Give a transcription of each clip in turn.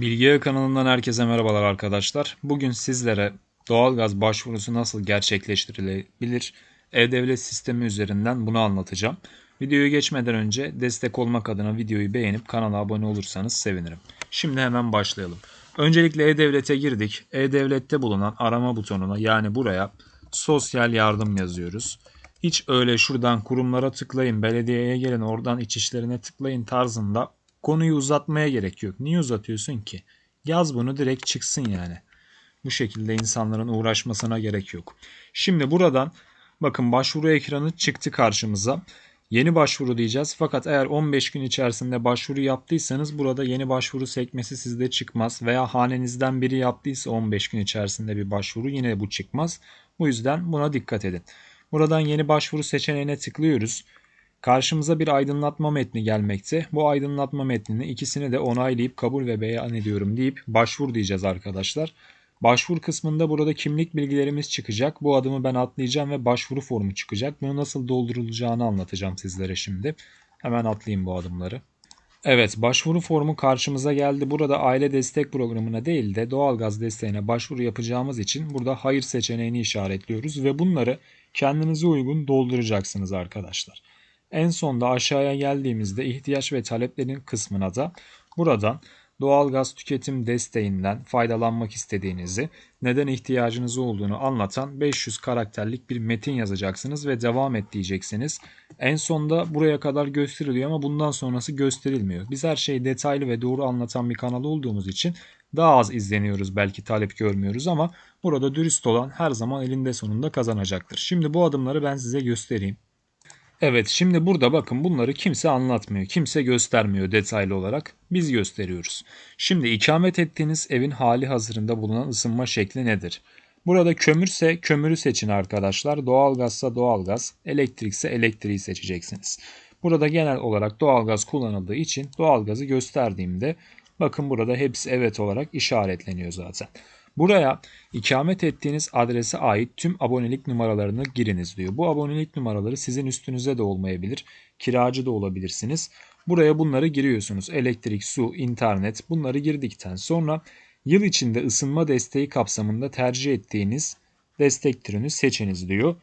Bilgi kanalından herkese merhabalar arkadaşlar. Bugün sizlere doğalgaz başvurusu nasıl gerçekleştirilebilir e-devlet sistemi üzerinden bunu anlatacağım. Videoyu geçmeden önce destek olmak adına videoyu beğenip kanala abone olursanız sevinirim. Şimdi hemen başlayalım. Öncelikle e-devlete girdik. E-devlette bulunan arama butonuna yani buraya sosyal yardım yazıyoruz. Hiç öyle şuradan kurumlara tıklayın, belediyeye gelin, oradan iç işlerine tıklayın tarzında konuyu uzatmaya gerek yok. Niye uzatıyorsun ki? Yaz bunu direkt çıksın yani. Bu şekilde insanların uğraşmasına gerek yok. Şimdi buradan bakın başvuru ekranı çıktı karşımıza. Yeni başvuru diyeceğiz. Fakat eğer 15 gün içerisinde başvuru yaptıysanız burada yeni başvuru sekmesi sizde çıkmaz. Veya hanenizden biri yaptıysa 15 gün içerisinde bir başvuru yine bu çıkmaz. Bu yüzden buna dikkat edin. Buradan yeni başvuru seçeneğine tıklıyoruz. Karşımıza bir aydınlatma metni gelmekte. Bu aydınlatma metnini ikisini de onaylayıp kabul ve beyan ediyorum deyip başvur diyeceğiz arkadaşlar. Başvur kısmında burada kimlik bilgilerimiz çıkacak. Bu adımı ben atlayacağım ve başvuru formu çıkacak. Bunu nasıl doldurulacağını anlatacağım sizlere şimdi. Hemen atlayayım bu adımları. Evet başvuru formu karşımıza geldi. Burada aile destek programına değil de doğalgaz desteğine başvuru yapacağımız için burada hayır seçeneğini işaretliyoruz ve bunları kendinize uygun dolduracaksınız arkadaşlar. En sonda aşağıya geldiğimizde ihtiyaç ve taleplerin kısmına da buradan doğalgaz tüketim desteğinden faydalanmak istediğinizi, neden ihtiyacınız olduğunu anlatan 500 karakterlik bir metin yazacaksınız ve devam et diyeceksiniz. En sonda buraya kadar gösteriliyor ama bundan sonrası gösterilmiyor. Biz her şeyi detaylı ve doğru anlatan bir kanal olduğumuz için daha az izleniyoruz belki talep görmüyoruz ama burada dürüst olan her zaman elinde sonunda kazanacaktır. Şimdi bu adımları ben size göstereyim. Evet şimdi burada bakın bunları kimse anlatmıyor. Kimse göstermiyor detaylı olarak. Biz gösteriyoruz. Şimdi ikamet ettiğiniz evin hali hazırında bulunan ısınma şekli nedir? Burada kömürse kömürü seçin arkadaşlar. Doğalgazsa doğalgaz, elektrikse elektriği seçeceksiniz. Burada genel olarak doğalgaz kullanıldığı için doğalgazı gösterdiğimde bakın burada hepsi evet olarak işaretleniyor zaten. Buraya ikamet ettiğiniz adrese ait tüm abonelik numaralarını giriniz diyor. Bu abonelik numaraları sizin üstünüze de olmayabilir. Kiracı da olabilirsiniz. Buraya bunları giriyorsunuz. Elektrik, su, internet bunları girdikten sonra yıl içinde ısınma desteği kapsamında tercih ettiğiniz destek türünü seçiniz diyor.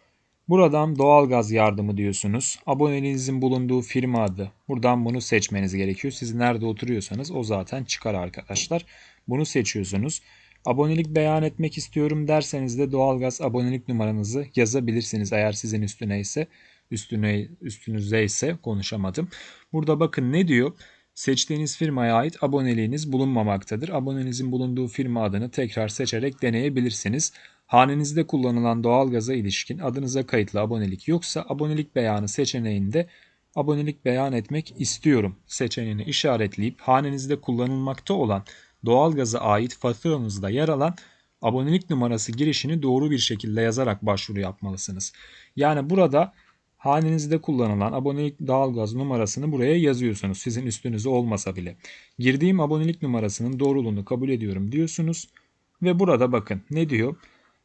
Buradan doğalgaz yardımı diyorsunuz. Aboneliğinizin bulunduğu firma adı. Buradan bunu seçmeniz gerekiyor. Siz nerede oturuyorsanız o zaten çıkar arkadaşlar. Bunu seçiyorsunuz. Abonelik beyan etmek istiyorum derseniz de doğalgaz abonelik numaranızı yazabilirsiniz eğer sizin üstüne ise üstüne üstünüzde ise konuşamadım. Burada bakın ne diyor? Seçtiğiniz firmaya ait aboneliğiniz bulunmamaktadır. Abonenizin bulunduğu firma adını tekrar seçerek deneyebilirsiniz. Hanenizde kullanılan doğalgaza ilişkin adınıza kayıtlı abonelik yoksa abonelik beyanı seçeneğinde abonelik beyan etmek istiyorum seçeneğini işaretleyip hanenizde kullanılmakta olan doğalgaza ait faturanızda yer alan abonelik numarası girişini doğru bir şekilde yazarak başvuru yapmalısınız. Yani burada hanenizde kullanılan abonelik doğalgaz numarasını buraya yazıyorsunuz. Sizin üstünüzde olmasa bile. Girdiğim abonelik numarasının doğruluğunu kabul ediyorum diyorsunuz. Ve burada bakın ne diyor?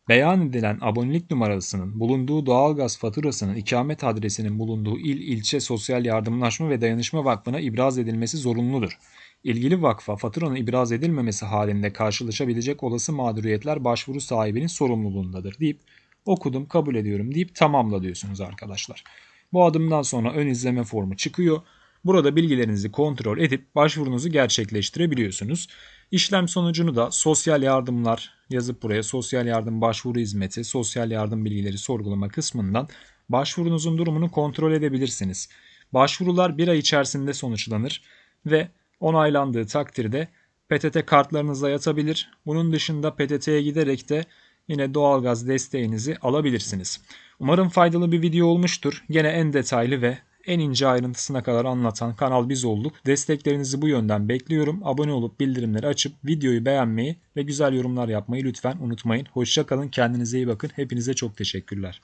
Beyan edilen abonelik numarasının bulunduğu doğalgaz faturasının ikamet adresinin bulunduğu il, ilçe, sosyal yardımlaşma ve dayanışma vakfına ibraz edilmesi zorunludur. İlgili vakfa faturanın ibraz edilmemesi halinde karşılaşabilecek olası mağduriyetler başvuru sahibinin sorumluluğundadır deyip okudum kabul ediyorum deyip tamamla diyorsunuz arkadaşlar. Bu adımdan sonra ön izleme formu çıkıyor. Burada bilgilerinizi kontrol edip başvurunuzu gerçekleştirebiliyorsunuz. İşlem sonucunu da sosyal yardımlar yazıp buraya sosyal yardım başvuru hizmeti, sosyal yardım bilgileri sorgulama kısmından başvurunuzun durumunu kontrol edebilirsiniz. Başvurular bir ay içerisinde sonuçlanır ve onaylandığı takdirde PTT kartlarınıza yatabilir. Bunun dışında PTT'ye giderek de yine doğalgaz desteğinizi alabilirsiniz. Umarım faydalı bir video olmuştur. Gene en detaylı ve en ince ayrıntısına kadar anlatan kanal biz olduk. Desteklerinizi bu yönden bekliyorum. Abone olup bildirimleri açıp videoyu beğenmeyi ve güzel yorumlar yapmayı lütfen unutmayın. Hoşçakalın, kendinize iyi bakın. Hepinize çok teşekkürler.